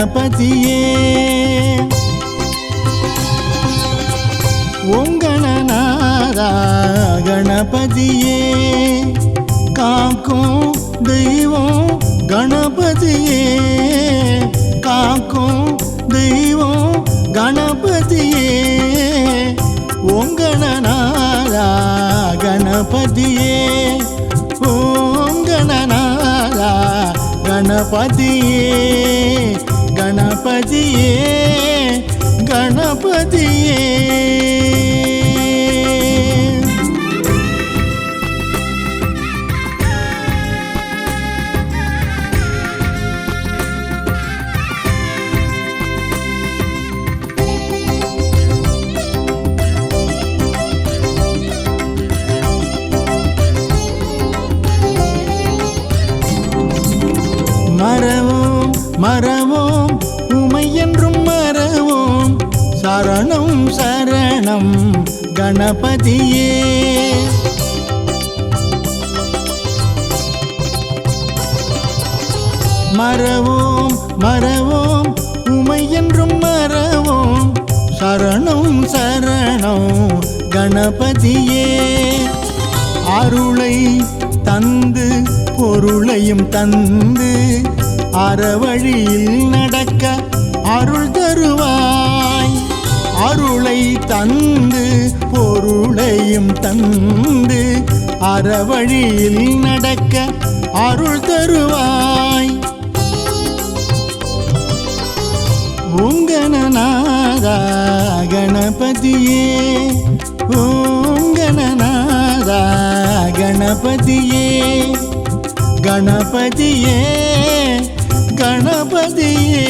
கணபதியே. ஓம் கணபதியே காக்கும் தெய்வம் கணபதியே. காக்கும் தெய்வம் கணபதியே. ஓம் கணபதியே ஓங்கணநாதா கணபதியே கணபதியே கணபதியே. மறவோம் மரம் சரணம் சரணம் கணபதியே. மறவோம் மறவோம் உமை என்றும் மறவோம். சரணம் சரணம் கணபதியே. அருளை தந்து பொருளையும் தந்து அறவழியில் நடக்க அருள் தருவார். அருளை தந்து பொருளையும் தந்து அறவழியில் நடக்க அருள் தருவாய். ஓங்கனநாதா கணபதியே ஓங்கனநாதா கணபதியே கணபதியே கணபதியே.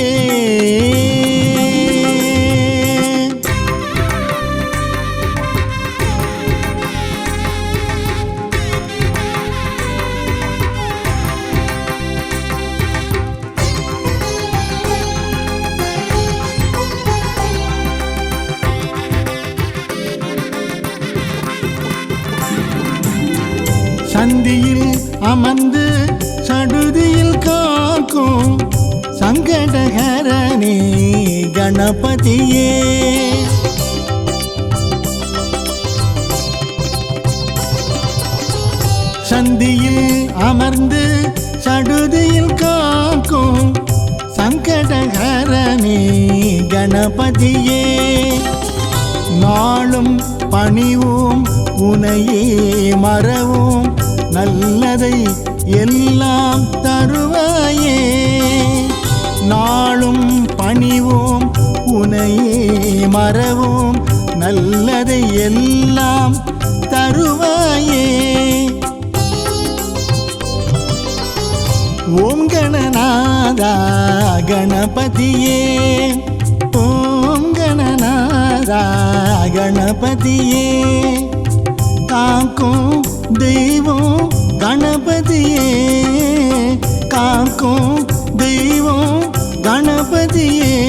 சந்தியில் அமர்ந்து சடுதியில் காக்கும் சங்கடகரனே கணபதியே. சந்தியில் அமர்ந்து சடுதியில் காக்கும் சங்கடகரனே கணபதியே. நாளும் பணிவோம் உனையே மறவோம் நல்லதை எல்லாம் தருவாயே. நாளும் பணிவோம் உனையே மறவோம் நல்லதை எல்லாம் தருவாயே. ஓம் கணநாதா கணபதியே. ஓம் கணநாதா கணபதியே. தாக்கும் தெய்வம் கணபதியே. காக்கும் தெய்வம் கணபதியே.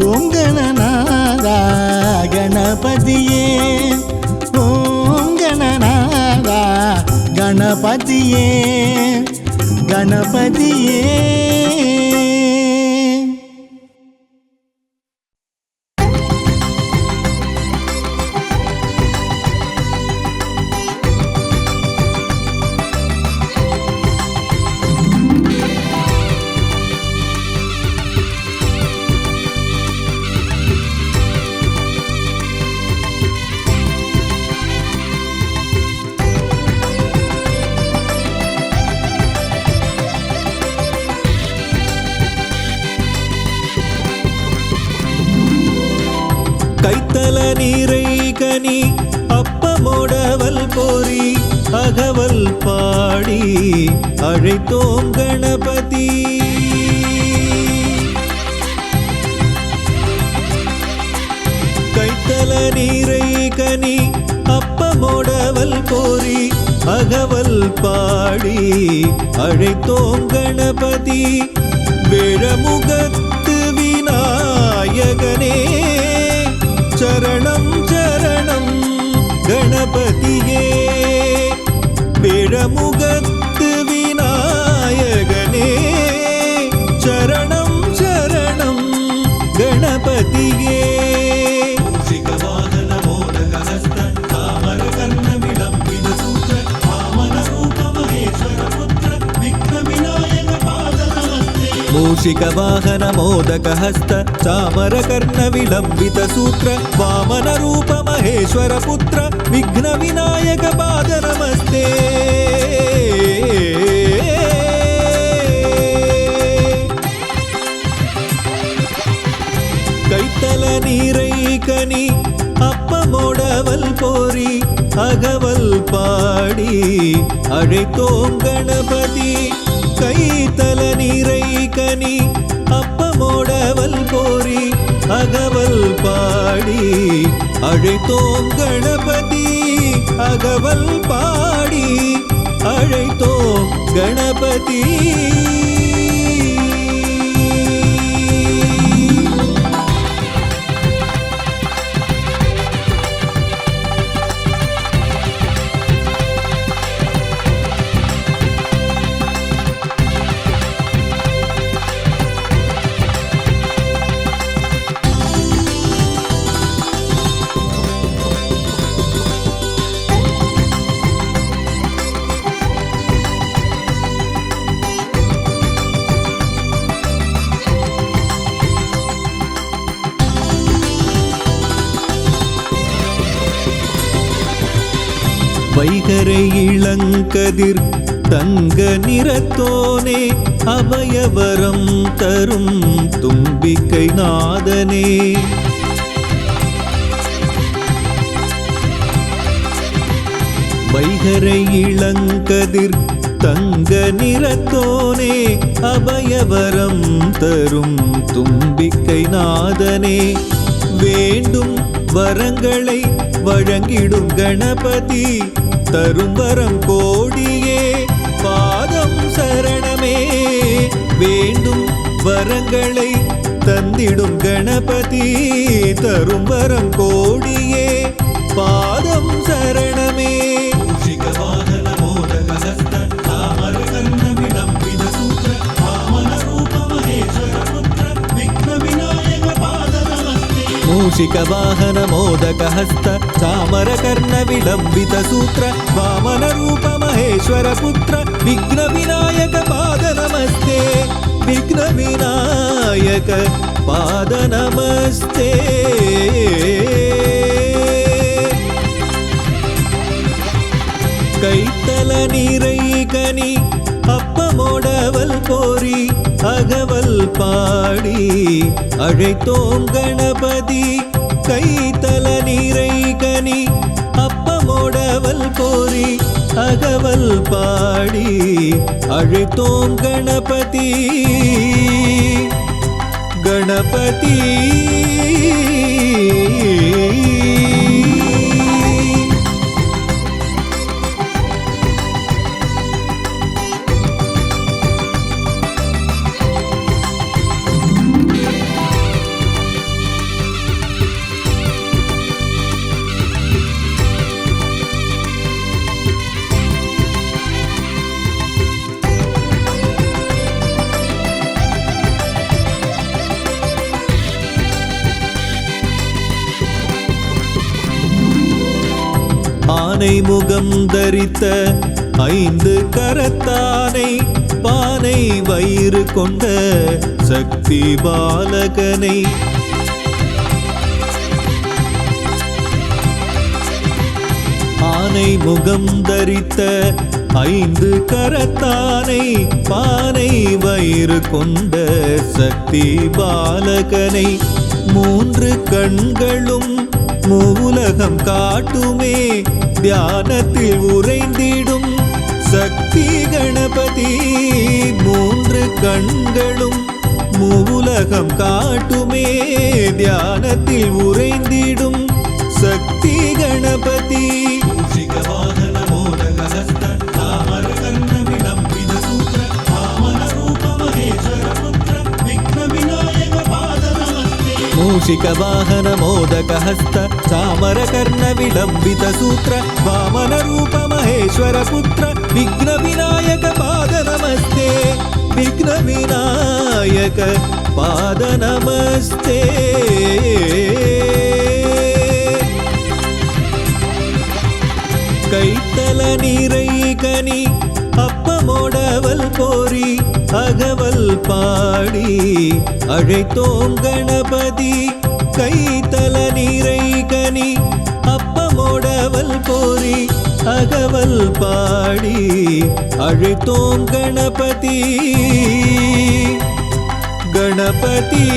ஓம் கணபதியே ஓம் கணபதியே. கணபதியே. அழைத்தோம் கணபதி. கைத்தல நீரை கனி அப்பமோடவல் கோரி அகவல் பாடி அழைத்தோம் கணபதி. விழமுகத்து விநாயகனே சரணம் சரணம் கணபதியே. திருமுகத்து விநாயகனே சரணம் சரணம் கணபதியே मूषिकवाहन मोदकहस्त चामरकर्णविलम्बितसूत्र वामनरूपमहेश्वरपुत्र विघ्नविनायकपाद नमस्ते அகவல் பாடி அழைத்தோம் கணபதி. கைத்தல கனி அப்பமோடவல் போரி. அகவல் பாடி அழைத்தோம் கணபதி. அகவல் பாடி அழைத்தோம் கணபதி. கதிர் தங்க நிறத்தோனே அபயவரம் தரும் தும்பிக்கை நாதனே. வைகரை இளங்கதிர் தங்க நிறத்தோனே அபயவரம் தரும் தும்பிக்கை நாதனே. வேண்டும் வரங்களை வழங்கிடும் கணபதி தரும் வரம் கோடியே பாதம் சரணமே. வேண்டும் வரங்களை தந்திடும் கணபதி தரும் வரம் கோடியே பாதம் சரணமே. मूषिकवाहन मोदकहस्त चामरकर्णविलम्बितसूत्र वामनरूप महेश्वरपुत्र विघ्नविनायक पादनमस्ते विघ्नविनायक पादनमस्ते கைத்தல நீரை கனி அப்பமோடவல் போரி அகவல் பாடி அழைத்தோம் கணபதி. கைத்தல நீரை கனி அப்பமோடவல் போரி அகவல் பாடி அழைத்தோம் கணபதி. கணபதி. தரித்த ஐந்து கரத்தானை பானை வயிறு கொண்ட சக்தி பாலகனை. ஆனை முகம் தரித்த ஐந்து கரத்தானை பானை வயிறு கொண்ட சக்தி பாலகனை. மூன்று கண்களும் மூலகம் காட்டுமே தியானத்தில் உறைந்திடும் சக்தி கணபதி. மூன்று கண்களும் மூலகம் காட்டுமே. தியானத்தில் உறைந்திடும் சக்தி கணபதி. మూషిక వాహన మోదక హస్త చామర కర్ణ విలంబిత సూత్ర వామన రూప మహేశ్వర పుత్ర విఘ్న వినాయక పాద నమస్తే విఘ్న వినాయక పాద నమస్తే. கைத்தல நீரை கனி அப்பமோடவல் போரி அகவல் பாடி அழைத்தோம் கணபதி. கைத்தல நீரை கனி அப்பமோடவல் போரி அகவல் பாடி அழைத்தோம் கணபதி. கணபதி.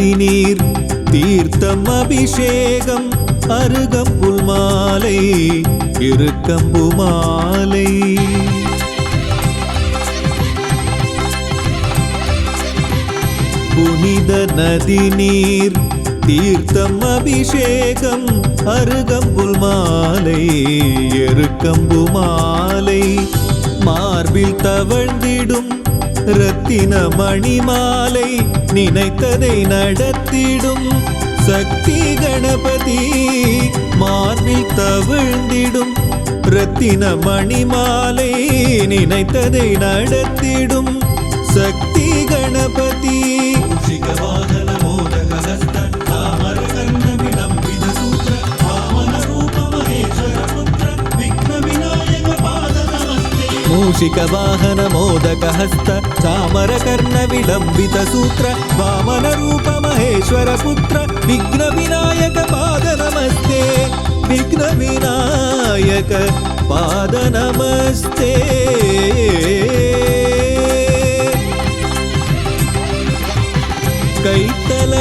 நதிநீர் தீர்த்தம் அபிஷேகம் அருகம்புல் மாலை இருக்கம்பு மாலை. புனித நதி நீர் தீர்த்தம் அபிஷேகம் அருகம்புல் மாலை எருக்கம்பு மாலை. மார்பில் தவழ்ந்திடும் ரத்தின மணிமாலை நினைத்ததை நடத்திடும் சக்தி கணபதி மார்பில் தவிழ்ந்திடும் ரத்தின மணிமாலை நினைத்ததை நடத்திடும் சக்தி கணபதி. मूषिकवाहन मोदकहस्त चामरकर्णविलम्बितसूत्र वामनरूपमहेश्वरपुत्र विघ्नविनायक पाद नमस्ते विघ्नविनायक पाद नमस्ते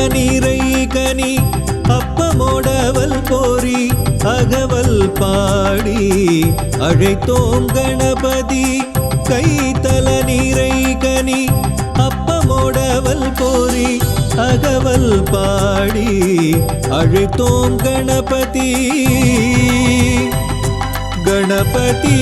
कैतलनिरैकनि புத்திர விக்ன போரி அகவல் பாடி அழைத்தோம் கணபதி கைத்தல நீரை கனி. அப்பமோடவல் போரி அகவல் பாடி அழைத்தோம் கணபதி. கணபதி.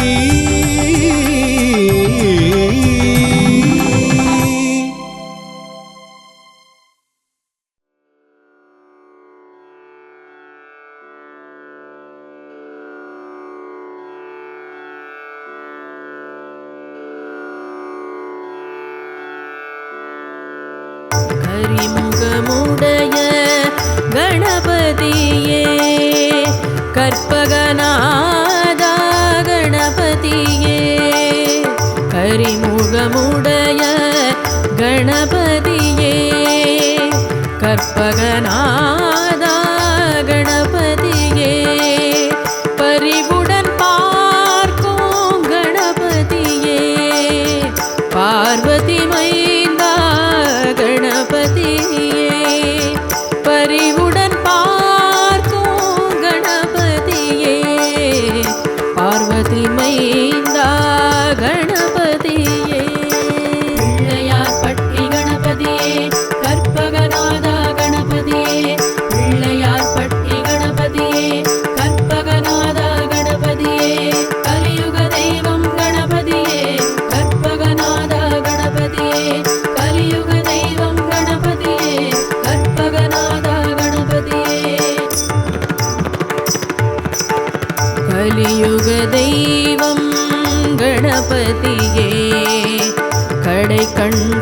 கண்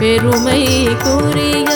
பெருமை கூறிய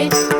it.